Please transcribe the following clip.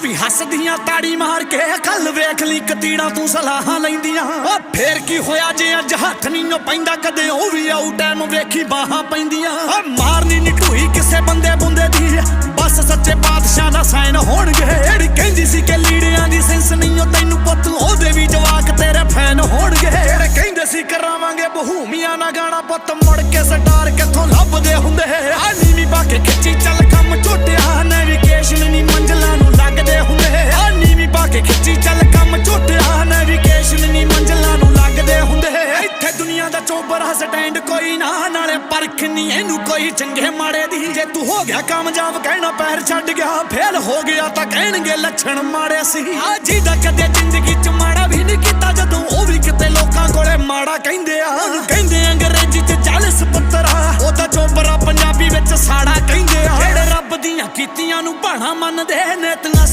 ਉਹ ਵੀ ਹੱਸਦੀਆਂ ਤਾੜੀ ਮਾਰ ਕੇ ਕੱਲ ਵੇਖ ਲਈ ਕਤੀੜਾ ਤੂੰ ਸਲਾਹਾਂ ਲੈਂਦੀਆਂ। ਓ ਫੇਰ ਕੀ ਹੋਇਆ ਜੇ ਅੱਜ ਹੱਥ ਨਹੀਂ ਓ ਪੈਂਦਾ, ਕਦੇ ਉਹ ਵੀ ਆਊ ਟਾਈਮ ਵੇਖੀ ਬਾਹਾਂ ਪੈਂਦੀਆਂ। ਓ ਮਾਰਨੀ ਨੀ ਢੂਈ ਕਿਸੇ ਬੰਦੇ ਬੁੰਦੇ ਦੀ। ਬਸ ਸੱਚੇ ਬਾਦਸ਼ਾਹ ਦਾ ਸਾਈਨ ਹੋਣਗੇ। ਜਿਹੜੀ ਕਹਿੰਦੀ ਸੀ ਕਿ ਲੀੜਿਆਂ ਦੀ ਸੈਂਸ ਨਹੀਂ ਓ, ਤੈਨੂੰ ਪੁੱਤ ਉਹਦੇ ਵੀ ਜਵਾਕ ਤੇਰੇ ਫੈਨ ਹੋਣਗੇ। ਜਿਹੜੇ ਕਹਿੰਦੇ ਸੀ ਕਰਾਵਾਂਗੇ ਬਹੂਮੀਆਂ ਨਾ ਗਾਣਾ ਪੁੱਤ ਮੁੜ ਕੇ ਸਟਾਰ ਕਿੱਥੋਂ ਲੱਭਦੇ ਹੁੰਦੇ? ਚੋਬਰਾ ਕੋਈ ਨਾ, ਨਾਲੇ ਪਰਖ ਨਹੀਂ ਇਹਨੂੰ ਕੋਈ। ਚੰਗੇ ਮਾੜੇ ਦੀ ਜੇ ਤੂੰ ਹੋ ਗਿਆ ਕਾਮਯਾਬ, ਕਹਿਣਾ ਪੈਰ ਛੱਡ ਗਿਆ, ਫੇਲ ਹੋ ਗਿਆ ਤਾਂ ਕਹਿਣਗੇ ਲੱਛਣ ਮਾੜੇ ਸੀ। ਆ ਜਿਹਦਾ ਕਦੇ ਜ਼ਿੰਦਗੀ ਚ ਮਾੜਾ ਵੀ ਨਹੀਂ ਕੀਤਾ, ਜਦੋਂ ਉਹ ਵੀ ਕਿਤੇ ਲੋਕਾਂ ਕੋਲੇ ਮਾੜਾ ਕਹਿੰਦੇ ਆ। ਉਹਨੂੰ ਕਹਿੰਦੇ ਅੰਗਰੇਜ਼ੀ ਚ ਚਾਲਸ ਪੁੱਤਰਾ ਉਹ ਤਾਂ ਚੋਬਰਾ ਪੰਜਾਬੀ ਵਿੱਚ ਸਾੜਾ ਕਹਿੰਦੇ ਆ। ਜਿਹੜੇ ਰੱਬ ਦੀਆਂ ਕੀਤੀਆਂ ਨੂੰ ਭਾਣਾ ਮੰਨਦੇ ਨੇ ਤੀਆਂ